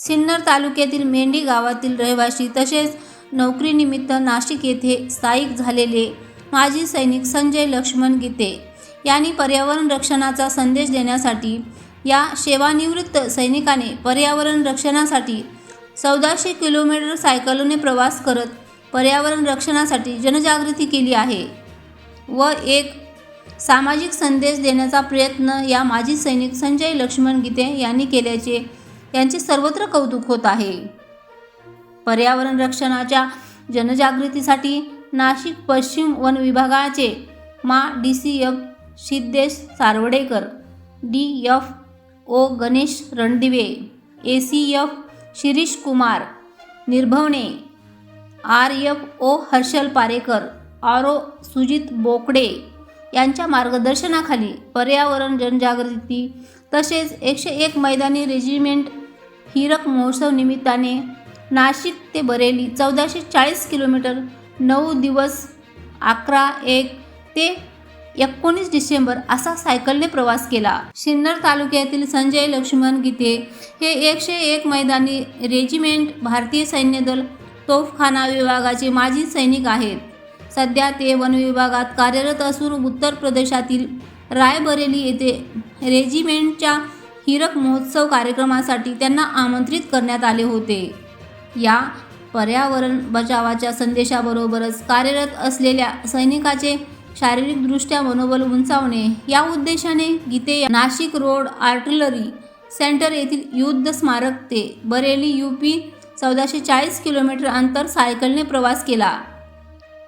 सिन्नर तालुक्यातील मेंढी गावातील रहिवासी तसेच नोकरीनिमित्त नाशिक येथे स्थायिक झालेले माजी सैनिक संजय लक्ष्मण गीते यांनी पर्यावरण रक्षणाचा संदेश देण्यासाठी या सेवानिवृत्त सैनिकाने पर्यावरण रक्षणासाठी चौदाशे किलोमीटर सायकलने प्रवास करत पर्यावरण रक्षणासाठी जनजागृती केली आहे व एक सामाजिक संदेश देण्याचा प्रयत्न या माजी सैनिक संजय लक्ष्मण गीते यांनी केल्याचे यांचे सर्वत्र कौतुक होत आहे. पर्यावरण रक्षणाच्या जनजागृतीसाठी नाशिक पश्चिम वन विभागाचे मा D C F Siddhesh Saravadekar D F O Ganesh Randive A C F Shirish Kumar Nirbhavane R F O Harshal Parekar R O Sujit Bokade यांच्या मार्गदर्शनाखाली पर्यावरण जनजागृती तसेच एकशे एक मैदानी रेजिमेंट हिरक महोत्सव निमित्ताने नाशिक ते बरेली चौदाशे चाळीस किलोमीटर नऊ दिवस अकरा एक ते एकोणीस डिसेंबर असा सायकलने प्रवास केला. सिन्नर तालुक्यातील संजय लक्ष्मण गीते हे एकशे एक मैदानी रेजिमेंट भारतीय सैन्य दल तोफखाना विभागाचे माजी सैनिक आहेत. सध्या ते वन विभागात कार्यरत असून उत्तर प्रदेशातील रायबरेली येथे रेजिमेंटच्या हिरक महोत्सव कार्यक्रमासाठी त्यांना आमंत्रित करण्यात आले होते. या पर्यावरण बचावाच्या संदेशाबरोबरच कार्यरत असलेल्या सैनिकाचे शारीरिकदृष्ट्या मनोबल उंचावणे या उद्देशाने गीते नाशिक रोड आर्टिलरी सेंटर येथील युद्ध स्मारक ते बरेली यू पी चौदाशे चाळीस किलोमीटर अंतर सायकलने प्रवास केला.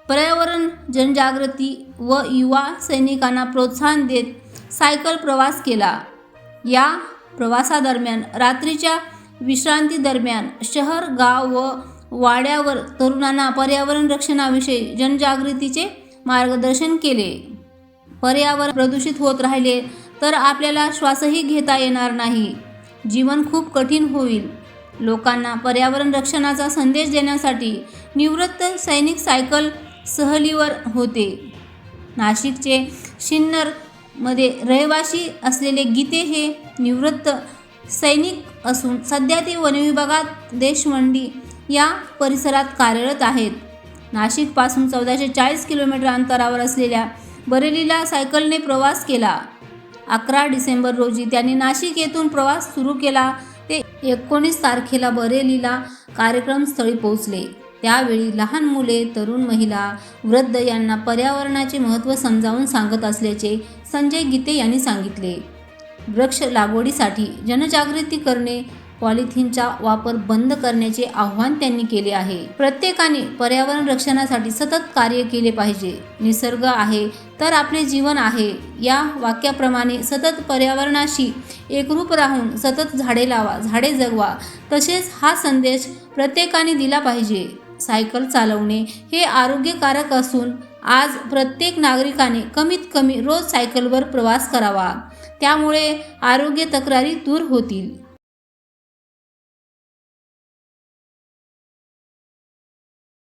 पर्यावरण जनजागृती व युवा सैनिकांना प्रोत्साहन देत सायकल प्रवास केला. या प्रवासादरम्यान रात्रीच्या विश्रांतीदरम्यान शहर गाव व वाड्यावर तरुणांना पर्यावरण रक्षणाविषयी जनजागृतीचे मार्गदर्शन केले. पर्यावरण प्रदूषित होत राहिले तर आपल्याला श्वासही घेता येणार नाही. जीवन खूप कठीण होईल. लोकांना पर्यावरण रक्षणाचा संदेश देण्यासाठी निवृत्त सैनिक सायकल सहलीवर होते. नाशिकचे शिन्नर मध्ये रहिवासी असलेले गीते हे निवृत्त सैनिक असून सध्या ते वनविभागात देशमंडी या परिसरात कार्यरत आहेत. नाशिकपासून चौदाशे चाळीस किलोमीटर अंतरावर असलेल्या बरेलीला सायकलने प्रवास केला. अकरा डिसेंबर रोजी त्यांनी नाशिक येथून प्रवास सुरू केला. ते एकोणीस तारखेला बरेलीला कार्यक्रमस्थळी पोहोचले. त्यावेळी लहान मुले तरुण महिला वृद्ध यांना पर्यावरणाचे महत्त्व समजावून सांगत असल्याचे संजय गीते यांनी सांगितले. वृक्ष लागवडीसाठी जनजागृती करणे पॉलिथिनचा वापर बंद करण्याचे आव्हान त्यांनी केले आहे. प्रत्येकाने पर्यावरण रक्षणासाठी सतत कार्य केले पाहिजे. निसर्ग आहे तर आपले जीवन आहे. या वाक्याप्रमाणे सतत पर्यावरणाशी एकरूप राहून सतत झाडे लावा झाडे जगवा तसेच हा संदेश प्रत्येकाने दिला पाहिजे. सायकल चालवणे हे आरोग्यकारक असून आज प्रत्येक नागरिकाने कमीत कमी रोज सायकलवर प्रवास करावा. त्यामुळे आरोग्य तक्रारी दूर होतील.